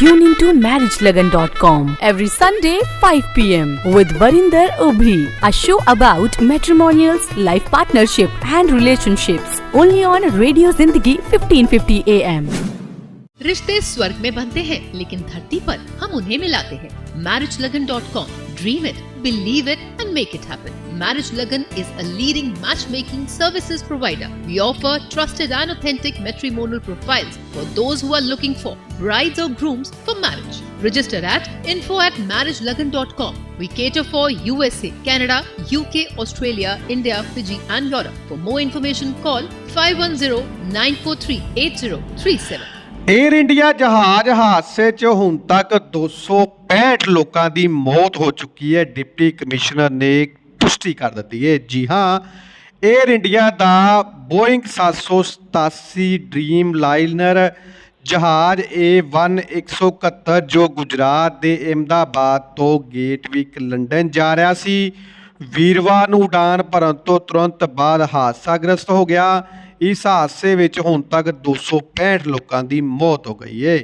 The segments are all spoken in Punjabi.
Tune into marriagelagan.com every Sunday 5 pm with Varinder Ubhi, a show about matrimonials, life partnership and relationships. Only on Radio Zindagi 1550 AM. रिश्ते स्वर्ग में बनते हैं लेकिन धरती पर हम उन्हें मिलाते हैं marriage Lagan dot com dream it believe it and make it happen Marriage Lagan is a leading matchmaking services provider. We offer trusted and authentic matrimonial profiles for those who are looking for brides or grooms for marriage. Register at info at marriagelagan.com. We cater for USA, Canada, UK, Australia, India, Fiji, and Europe. For more information, call 510 943 8037. Air India ਜਹਾਜ਼ ਹਾਦਸੇ 'ਚ ਹੁਣ ਤੱਕ 265 ਲੋਕਾਂ ਦੀ ਮੌਤ ਹੋ ਚੁੱਕੀ ਹੈ ਪੁਸ਼ਟੀ ਕਰ ਦਿੱਤੀ ਹੈ ਜੀ ਹਾਂ 에ਅਰ ਇੰਡੀਆ ਦਾ ਬੋਇੰਗ 787 ਡ੍ਰੀਮ ਲਾਈਨਰ ਜਹਾਜ਼ A1 171 ਜੋ ਗੁਜਰਾਤ ਦੇ ਅਹਿਮਦਾਬਾਦ ਤੋਂ ਗੇਟਵਿਕ ਲੰਡਨ ਜਾ ਰਿਹਾ ਸੀ ਵੀਰਵਾਰ ਨੂੰ ਉਡਾਨ ਭਰਨ ਤੋਂ ਤੁਰੰਤ ਬਾਅਦ ਹਾਦਸਾਗ੍ਰਸਤ ਹੋ ਗਿਆ। ਇਸ ਹਾਦਸੇ ਵਿੱਚ ਹੁਣ ਤੱਕ 265 ਲੋਕਾਂ ਦੀ ਮੌਤ ਹੋ ਗਈ ਹੈ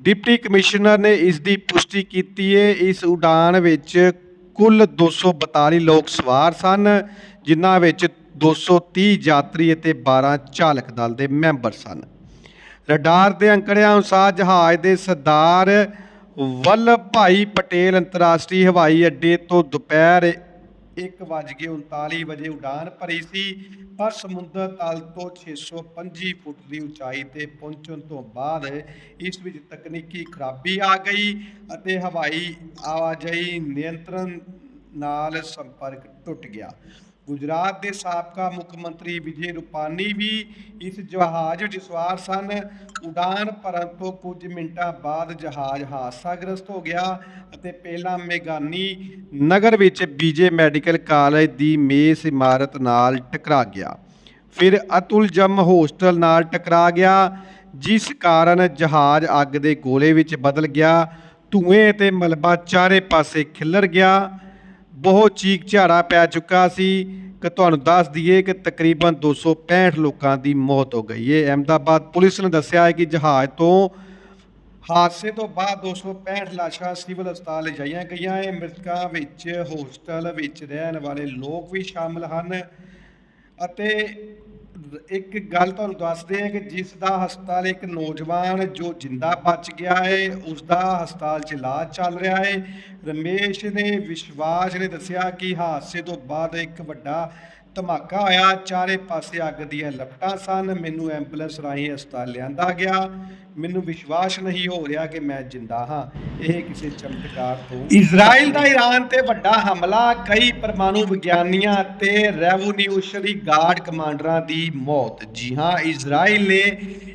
ਡਿਪਟੀ ਕਮਿਸ਼ਨਰ ਨੇ ਇਸ ਦੀ ਪੁਸ਼ਟੀ ਕੀਤੀ ਹੈ ਇਸ ਉਡਾਨ ਵਿੱਚ ਕੁੱਲ 242 ਲੋਕ ਸਵਾਰ ਸਨ, ਜਿਨ੍ਹਾਂ ਵਿੱਚ 230 ਯਾਤਰੀ ਅਤੇ 12 ਚਾਲਕ ਦਲ ਦੇ ਮੈਂਬਰ ਸਨ। ਰਡਾਰ ਦੇ ਅੰਕੜਿਆਂ ਅਨੁਸਾਰ ਜਹਾਜ਼ ਦੇ ਸਰਦਾਰ ਵੱਲਭ ਭਾਈ ਪਟੇਲ ਅੰਤਰਰਾਸ਼ਟਰੀ ਹਵਾਈ ਅੱਡੇ ਤੋਂ ਦੁਪਹਿਰ 1:39 ਵਜੇ ਉਡਾਨ ਭਰੀ ਸੀ, ਪਰ ਸਮੁੰਦਰ ਤਲ ਤੋਂ 625 ਫੁੱਟ ਦੀ ਉਚਾਈ ਤੇ ਪਹੁੰਚਣ ਤੋਂ ਬਾਅਦ ਇਸ ਵਿੱਚ ਤਕਨੀਕੀ ਖਰਾਬੀ ਆ ਗਈ ਅਤੇ ਹਵਾਈ ਆਵਾਜਾਈ ਨਿਯੰਤਰਣ ਨਾਲ ਸੰਪਰਕ ਟੁੱਟ ਗਿਆ। ਗੁਜਰਾਤ ਦੇ ਸਾਬਕਾ ਮੁੱਖ ਮੰਤਰੀ ਵਿਜੇ ਰੂਪਾਨੀ ਵੀ ਇਸ ਜਹਾਜ਼ ਵਿੱਚ ਸਵਾਰ ਸਨ। ਉਡਾਨ ਭਰਨ ਤੋਂ ਕੁਝ ਮਿੰਟਾਂ ਬਾਅਦ ਜਹਾਜ਼ ਹਾਦਸਾਗ੍ਰਸਤ ਹੋ ਗਿਆ ਅਤੇ ਪਹਿਲਾਂ ਮੇਗਾਨੀ ਨਗਰ ਵਿੱਚ ਬੀਜੇ ਮੈਡੀਕਲ ਕਾਲਜ ਦੀ ਮੇਸ ਇਮਾਰਤ ਨਾਲ ਟਕਰਾ ਗਿਆ। ਫਿਰ ਅਤੁਲ ਜਮ ਹੋਸਟਲ ਨਾਲ ਟਕਰਾ ਗਿਆ, ਜਿਸ ਕਾਰਨ ਜਹਾਜ਼ ਅੱਗ ਦੇ ਗੋਲੇ ਵਿੱਚ ਬਦਲ ਗਿਆ, ਧੂਏ ਅਤੇ ਮਲਬਾ ਚਾਰੇ ਪਾਸੇ ਖਿਲਰ ਗਿਆ। ਬਹੁਤ ਚੀਕ ਝਾੜਾ ਪੈ ਚੁੱਕਾ ਸੀ ਕਿ ਤੁਹਾਨੂੰ ਦੱਸ ਦਈਏ ਕਿ ਤਕਰੀਬਨ 265 ਲੋਕਾਂ ਦੀ ਮੌਤ ਹੋ ਗਈ ਹੈ ਅਹਿਮਦਾਬਾਦ ਪੁਲਿਸ ਨੇ ਦੱਸਿਆ ਹੈ ਕਿ ਜਹਾਜ਼ ਤੋਂ ਹਾਦਸੇ ਤੋਂ ਬਾਅਦ 265 ਲਾਸ਼ਾਂ ਸਿਵਲ ਹਸਪਤਾਲ ਲਿਜਾਈਆਂ ਗਈਆਂ ਹੈ ਮ੍ਰਿਤਕਾਂ ਵਿੱਚ, ਹੋਸਟਲ ਵਿੱਚ ਰਹਿਣ ਵਾਲੇ ਲੋਕ ਵੀ ਸ਼ਾਮਲ ਹਨ ਅਤੇ ਇੱਕ ਗੱਲ ਤੁਹਾਨੂੰ ਦੱਸਦੇ ਹਾਂ ਕਿ ਜਿਸ ਦਾ ਹਸਪਤਾਲ ਇੱਕ ਨੌਜਵਾਨ ਜੋ ਜਿੰਦਾ ਬਚ ਗਿਆ ਹੈ, ਉਸ ਦਾ ਹਸਪਤਾਲ 'ਚ ਇਲਾਜ ਚੱਲ ਰਿਹਾ ਹੈ। ਰਮੇਸ਼ ਨੇ ਵਿਸ਼ਵਾਸ ਨੇ ਦੱਸਿਆ ਕਿ ਹਾਦਸੇ ਤੋਂ ਬਾਅਦ ਇੱਕ ਵੱਡਾ ਧਮਾਕਾ ਹੋਇਆ ਚਾਰੇ ਪਾਸੇ ਅੱਗ ਦੀਆਂ ਲਪਟਾਂ ਸਨ। ਮੈਨੂੰ ਐਂਬੂਲੈਂਸ ਰਾਹੀਂ ਹਸਪਤਾਲ ਲਿਆਂਦਾ ਗਿਆ। ਮੈਨੂੰ ਵਿਸ਼ਵਾਸ ਨਹੀਂ ਹੋ ਰਿਹਾ ਕਿ ਮੈਂ ਜਿੰਦਾ ਹਾਂ। ਇਹ ਕਿਸੇ ਚਮਤਕਾਰ ਤੋਂ ਇਜ਼ਰਾਈਲ ਦਾ ਈਰਾਨ ਤੇ ਵੱਡਾ ਹਮਲਾ ਕਈ ਪਰਮਾਣੂ ਵਿਗਿਆਨੀਆਂ ਤੇ ਰੈਵੋਲਿਊਸ਼ਨਰੀ ਗਾਰਡ ਕਮਾਂਡਰਾਂ ਦੀ ਮੌਤ। ਜੀ ਹਾਂ ਇਜ਼ਰਾਈਲ ਨੇ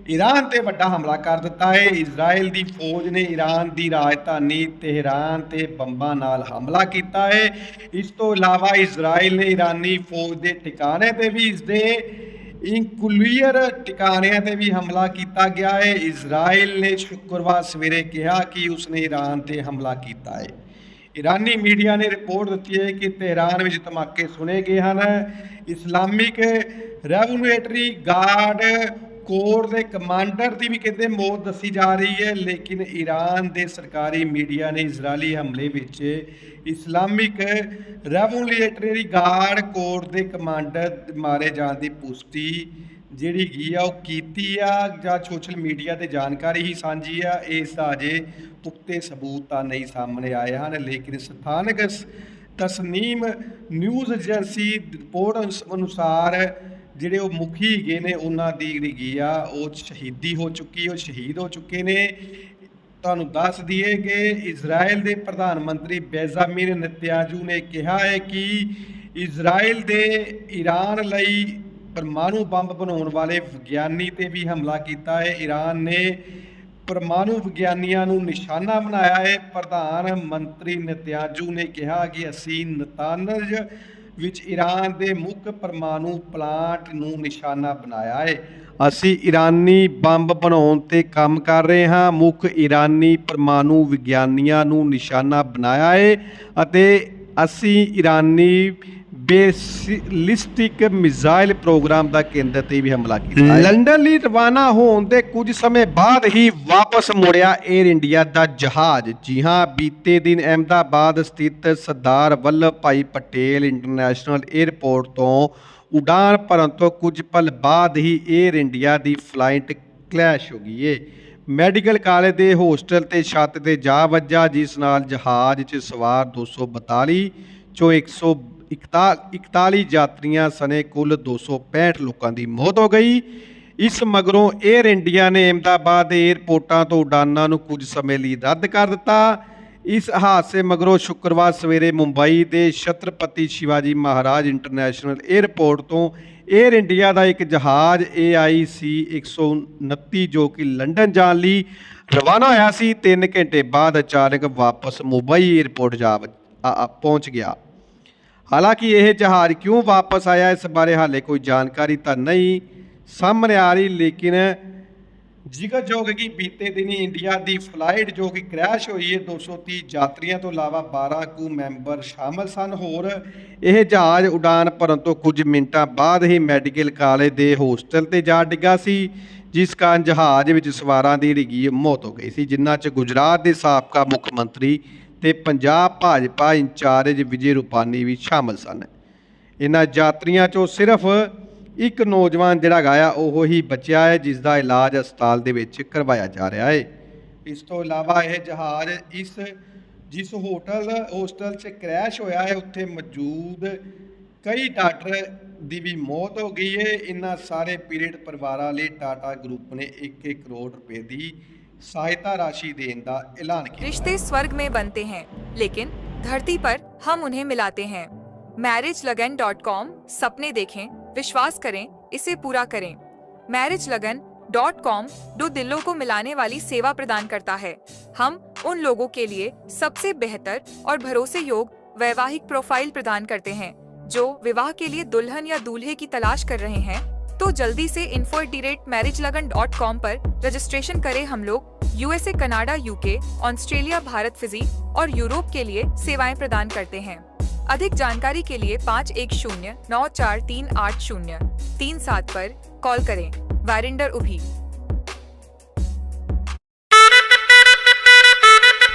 ਈਰਾਨ ਤੇ ਵੱਡਾ ਹਮਲਾ ਕਰ ਦਿੱਤਾ ਹੈ। ਇਜ਼ਰਾਈਲ ਦੀ ਫੌਜ ਨੇ ਈਰਾਨ ਦੀ ਰਾਜਧਾਨੀ ਤਹਿਰਾਨ ਤੇ ਬੰਬਾਂ ਨਾਲ ਹਮਲਾ ਕੀਤਾ ਹੈ। ਇਸ ਤੋਂ ਇਲਾਵਾ ਇਜ਼ਰਾਈਲ ਨੇ ਈਰਾਨੀ ਫੌਜ ਦੇ ਟਿਕਾਣੇ ਤੇ ਵੀ ਇਸ ਦੇ ਇਨਕਲੂਅਰ ਟਿਕਾਣਿਆਂ ਤੇ ਵੀ ਹਮਲਾ ਕੀਤਾ ਗਿਆ ਹੈ ਇਜ਼ਰਾਈਲ ਨੇ ਸ਼ੁੱਕਰਵਾਰ ਸਵੇਰੇ ਕਿਹਾ ਕਿ ਉਸਨੇ ਈਰਾਨ ਤੇ ਹਮਲਾ ਕੀਤਾ ਹੈ ਇਰਾਨੀ ਮੀਡੀਆ ਨੇ ਰਿਪੋਰਟ ਦਿੱਤੀ ਹੈ ਕਿ ਤਹਿਰਾਨ ਵਿੱਚ ਧਮਾਕੇ ਸੁਣੇ ਗਏ ਹਨ ਇਸਲਾਮਿਕ ਰੈਵੋਲੂਟਰੀ ਗਾਰਡ ਕੋਰ ਦੇ ਕਮਾਂਡਰ ਦੀ ਵੀ ਕਹਿੰਦੇ ਮੌਤ ਦੱਸੀ ਜਾ ਰਹੀ ਹੈ, ਲੇਕਿਨ ਈਰਾਨ ਦੇ ਸਰਕਾਰੀ ਮੀਡੀਆ ਨੇ ਇਜ਼ਰਾਈਲੀ ਹਮਲੇ ਵਿੱਚ ਇਸਲਾਮਿਕ ਰੈਵੋਲੂਟਰੀ ਗਾਰਡ ਕੋਰ ਦੇ ਕਮਾਂਡਰ ਮਾਰੇ ਜਾਣ ਦੀ ਪੁਸ਼ਟੀ ਜਿਹੜੀ ਗਈ ਆ, ਉਹ ਕੀਤੀ ਆ, ਜਾਂ ਸੋਸ਼ਲ ਮੀਡੀਆ ਤੇ ਜਾਣਕਾਰੀ ਹੀ ਸਾਂਝੀ ਆ, ਇਸ ਦਾ ਅਜੇ ਪੁਖਤੇ ਸਬੂਤ ਤਾਂ ਨਹੀਂ ਸਾਹਮਣੇ ਆਏ ਹਨ, ਲੇਕਿਨ ਸਥਾਨਕ ਤਸਨੀਮ ਨਿਊਜ਼ ਏਜੰਸੀ ਰਿਪੋਰਟ ਅਨੁਸਾਰ ਜਿਹੜੇ ਉਹ ਮੁਖੀ ਗਏ ਨੇ, ਉਹਨਾਂ ਦੀ ਜਿਹੜੀ ਗੀ ਆ, ਉਹ ਸ਼ਹੀਦੀ ਹੋ ਚੁੱਕੀ, ਉਹ ਸ਼ਹੀਦ ਹੋ ਚੁੱਕੇ ਨੇ। ਤੁਹਾਨੂੰ ਦੱਸ ਦਈਏ ਕਿ ਇਜ਼ਰਾਈਲ ਦੇ ਪ੍ਰਧਾਨ ਮੰਤਰੀ ਬੈਜ਼ਾਮਿਨ ਨਤਿਆਜੂ ਨੇ ਕਿਹਾ ਹੈ ਕਿ ਇਜ਼ਰਾਈਲ ਦੇ ਈਰਾਨ ਲਈ ਪਰਮਾਣੂ ਬੰਬ ਬਣਾਉਣ ਵਾਲੇ ਵਿਗਿਆਨੀ ਤੇ ਵੀ ਹਮਲਾ ਕੀਤਾ ਹੈ। ਈਰਾਨ ਨੇ ਪਰਮਾਣੂ ਵਿਗਿਆਨੀਆਂ ਨੂੰ ਨਿਸ਼ਾਨਾ ਬਣਾਇਆ ਹੈ। ਪ੍ਰਧਾਨ ਮੰਤਰੀ ਨਤਿਆਜੂ ਨੇ ਕਿਹਾ ਕਿ ਅਸੀਂ ਨਤਾਨਜ ਵਿੱਚ ਈਰਾਨ ਦੇ ਮੁੱਖ ਪਰਮਾਣੂ ਪਲਾਂਟ ਨੂੰ ਨਿਸ਼ਾਨਾ ਬਣਾਇਆ ਹੈ। ਅਸੀਂ ਈਰਾਨੀ ਬੰਬ ਬਣਾਉਣ ਤੇ ਕੰਮ ਕਰ ਰਹੇ ਹਾਂ। ਮੁੱਖ ਈਰਾਨੀ ਪਰਮਾਣੂ ਵਿਗਿਆਨੀਆਂ ਨੂੰ ਨਿਸ਼ਾਨਾ ਬਣਾਇਆ ਹੈ ਅਤੇ ਅਸੀਂ ਈਰਾਨੀ ਬੇਸਿਲਿਸਟਿਕ ਮਿਜ਼ਾਈਲ ਪ੍ਰੋਗਰਾਮ ਦਾ ਕੇਂਦਰ ਤੇ ਵੀ ਹਮਲਾ ਕੀਤਾ। ਲੰਡਨ ਲਈ ਰਵਾਨਾ ਹੋਣ ਦੇ ਕੁਝ ਸਮੇਂ ਬਾਅਦ ਹੀ ਵਾਪਸ ਮੁੜਿਆ 에ਅਰ ਇੰਡੀਆ ਦਾ ਜਹਾਜ਼। ਜੀ ਹਾਂ ਬੀਤੇ ਦਿਨ ਅਹਿਮਦਾਬਾਦ ਸਥਿਤ ਸਰਦਾਰ ਵੱਲਭ ਭਾਈ ਪਟੇਲ ਇੰਟਰਨੈਸ਼ਨਲ 에ਅਰਪੋਰਟ ਤੋਂ ਉਡਾਨ ਭਰਨ ਤੋਂ ਕੁਝ ਪਲ ਬਾਅਦ ਹੀ 에ਅਰ ਇੰਡੀਆ ਦੀ ਫਲਾਈਟ ਕਲੈਸ਼ ਹੋ ਗਈ ਏ। ਮੈਡੀਕਲ ਕਾਲਜ ਦੇ ਹੋਸਟਲ ਤੇ ਛੱਤ ਤੇ ਜਾ ਵੱਜਾ ਜਿਸ ਨਾਲ ਜਹਾਜ਼ 'ਚ ਸਵਾਰ 242 ਚੋਂ 100 41 ਯਾਤਰੀਆਂ ਸਣੇ ਕੁੱਲ 265 ਲੋਕਾਂ ਦੀ ਮੌਤ ਹੋ ਗਈ। ਇਸ ਮਗਰੋਂ 에ਅਰ ਇੰਡੀਆ ਨੇ ਅਹਮਦਾਬਾਦ 에ਅਰਪੋਰਟਾਂ ਤੋਂ ਉਡਾਨਾਂ ਨੂੰ ਕੁਝ ਸਮੇਂ ਲਈ ਰੱਦ ਕਰ ਦਿੱਤਾ। ਇਸ ਹਾਦਸੇ ਮਗਰੋਂ ਸ਼ੁੱਕਰਵਾਰ ਸਵੇਰੇ ਮੁੰਬਈ ਦੇ ਛਤਰਪਤੀ ਸ਼ਿਵਾਜੀ ਮਹਾਰਾਜ ਇੰਟਰਨੈਸ਼ਨਲ 에ਅਰਪੋਰਟ ਤੋਂ 에ਅਰ ਇੰਡੀਆ ਦਾ ਇੱਕ ਜਹਾਜ਼ AIC 129 ਜੋ ਕਿ ਲੰਡਨ ਜਾਣ ਲਈ ਰਵਾਨਾ ਹੋਇਆ ਸੀ 3 ਘੰਟੇ ਬਾਅਦ ਅਚਾਨਕ ਵਾਪਸ ਮੁੰਬਈ 에ਅਰਪੋਰਟ ਜਾ ਪਹੁੰਚ ਗਿਆ। ਹਾਲਾਂਕਿ ਇਹ ਜਹਾਜ਼ ਕਿਉਂ ਵਾਪਸ ਆਇਆ, ਇਸ ਬਾਰੇ ਹਾਲੇ ਕੋਈ ਜਾਣਕਾਰੀ ਤਾਂ ਨਹੀਂ ਸਾਹਮਣੇ ਆ ਰਹੀ, ਲੇਕਿਨ ਜ਼ਿਕਰਯੋਗ ਹੈ ਕਿ ਬੀਤੇ ਦਿਨੀ ਇੰਡੀਆ ਦੀ ਫਲਾਈਟ ਜੋ ਕਿ ਕ੍ਰੈਸ਼ ਹੋਈ ਹੈ 230 ਯਾਤਰੀਆਂ ਤੋਂ ਇਲਾਵਾ 12 ਕੁ ਮੈਂਬਰ ਸ਼ਾਮਲ ਸਨ। ਹੋਰ ਇਹ ਜਹਾਜ਼ ਉਡਾਨ ਭਰਨ ਤੋਂ ਕੁਝ ਮਿੰਟਾਂ ਬਾਅਦ ਹੀ ਮੈਡੀਕਲ ਕਾਲਜ ਦੇ ਹੋਸਟਲ ਤੇ ਜਾ ਡਿੱਗਾ ਸੀ, ਜਿਸ ਕਾਰਨ ਜਹਾਜ਼ ਵਿੱਚ ਸਵਾਰਾਂ ਦੀ ਡਿੱਗੀ ਮੌਤ ਹੋ ਗਈ ਸੀ ਜਿਨ੍ਹਾਂ 'ਚ ਗੁਜਰਾਤ ਦੇ ਸਾਬਕਾ ਮੁੱਖ ਮੰਤਰੀ ਤੇ ਪੰਜਾਬ ਭਾਜਪਾ ਇੰਚਾਰਜ ਵਿਜੇ ਰੂਪਾਨੀ ਵੀ ਸ਼ਾਮਲ ਸਨ। ਇਹਨਾਂ ਯਾਤਰੀਆਂ 'ਚੋਂ ਸਿਰਫ ਇੱਕ ਨੌਜਵਾਨ ਜਿਹੜਾ ਗਾਇਆ ਉਹ ਹੀ ਬਚਿਆ ਹੈ ਜਿਸ ਦਾ ਇਲਾਜ ਹਸਪਤਾਲ ਦੇ ਵਿੱਚ ਕਰਵਾਇਆ ਜਾ ਰਿਹਾ ਹੈ। ਇਸ ਤੋਂ ਇਲਾਵਾ ਇਹ ਜਹਾਜ਼ ਇਸ, ਜਿਸ ਹੋਟਲ, ਹੋਸਟਲ 'ਚ ਕ੍ਰੈਸ਼ ਹੋਇਆ ਹੈ, ਉੱਥੇ ਮੌਜੂਦ ਕਈ ਡਾਕਟਰ ਦੀ ਵੀ ਮੌਤ ਹੋ ਗਈ ਹੈ। ਇਹਨਾਂ ਸਾਰੇ ਪੀਰੀਅਡ ਪਰਿਵਾਰਾਂ ਲਈ ਟਾਟਾ ਗਰੁੱਪ ਨੇ 1-1 ਕਰੋੜ ਰੁਪਏ ਦੀ सहायता राशि देने का ऐलान किया। रिश्ते स्वर्ग में बनते हैं, लेकिन धरती पर हम उन्हें मिलाते हैं। मैरिज लगन डॉट कॉम सपने देखें, विश्वास करें, इसे पूरा करें। मैरिज लगन डॉट कॉम दो दिलों को मिलाने वाली सेवा प्रदान करता है। हम उन लोगों के लिए सबसे बेहतर और भरोसे योग वैवाहिक प्रोफ़ाइल प्रदान करते हैं, जो विवाह के लिए दुल्हन या दूल्हे की तलाश कर रहे हैं। तो जल्दी से info marriage Lagan dot com पर रजिस्ट्रेशन करें हम लोग USA Canada UK Australia Bharat Fiji और यूरोप के लिए सेवाएँ प्रदान करते हैं। अधिक जानकारी के लिए पाँच एक शून्य नौ चार तीन आठ शून्य तीन सात पर कॉल करें। वारिंडर उभी।